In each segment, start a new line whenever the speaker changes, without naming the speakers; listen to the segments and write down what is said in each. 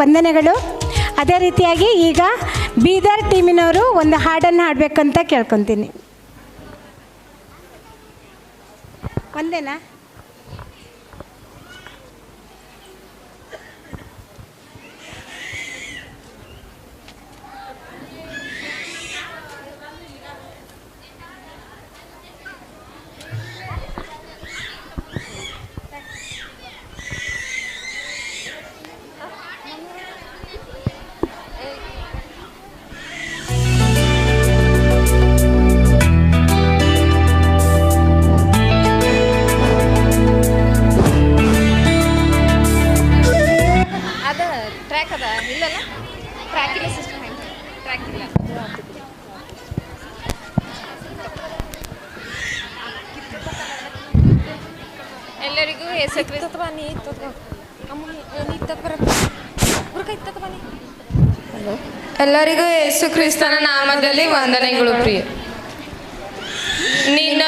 ವಂದನೆಗಳು. ಅದೇ ರೀತಿಯಾಗಿ ಈಗ ಬೀದರ್ ಟೀಮಿನವರು ಒಂದು ಹಾಡನ್ನು ಹಾಡಬೇಕಂತ ಕೇಳ್ಕೊತೀನಿ. ಒಂದೇನಾ?
ಅದ ಇಲ್ಲಲ್ಲ? ಟ್ರ್ಯಾಕ್ ಇಲ್ಲ ಸಿಸ್ಟಮ್ ಹೆಂಗೆ ಟ್ರ್ಯಾಕ್ ಇಲ್ಲ. ಎಲ್ಲರಿಗೂ ಹೆಸರು ಅಥವಾ ನೀ ಎಲ್ಲರಿಗೂ ಯೇಸು ಕ್ರಿಸ್ತನ ನಾಮದಲ್ಲಿ ವಂದನೆಗಳು ಪ್ರಿಯ. ನಿನ್ನ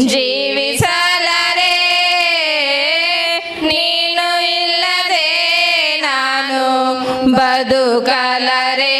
ಜೀವಿಸಲರೆ ನೀನು ಇಲ್ಲದೆ ನಾನು ಬದುಕಲರೆ.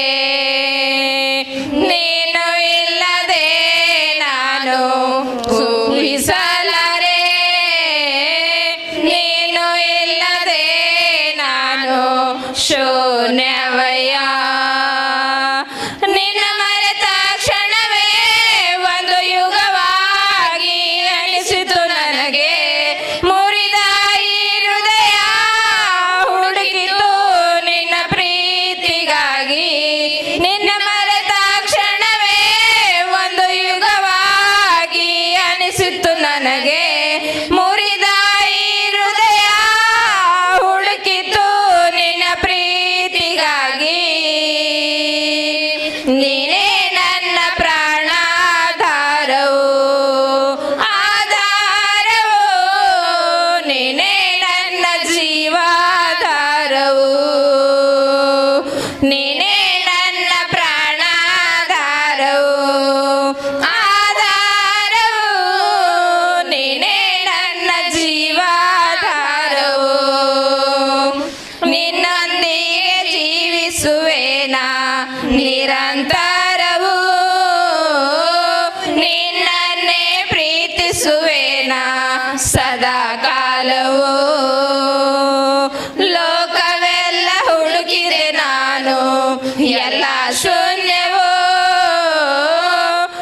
ಎಲ್ಲ ಶೂನ್ಯವೋ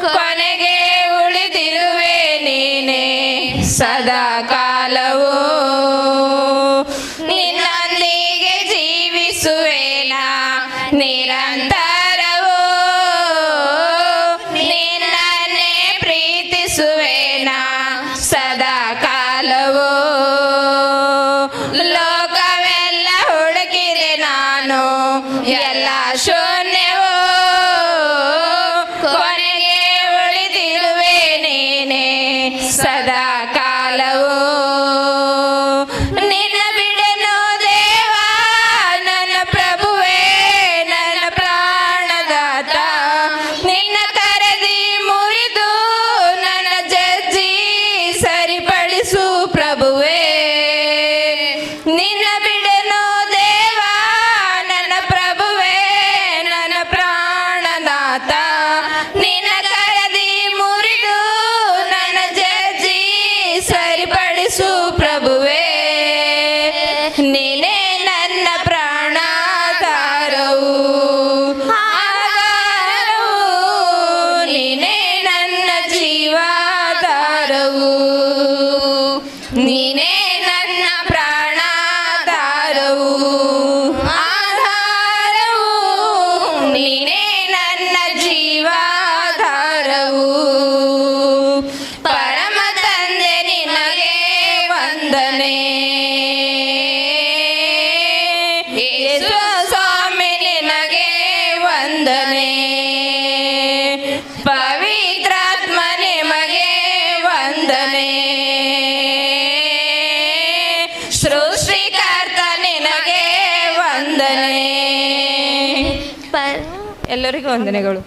ಕೊನೆಗೆ ಉಳಿದಿರುವೆ ನೀನೆ. ಸದಾ ಕಾಲವು cachorro. ಎಲ್ಲರಿಗೂ ವಂದನೆಗಳು.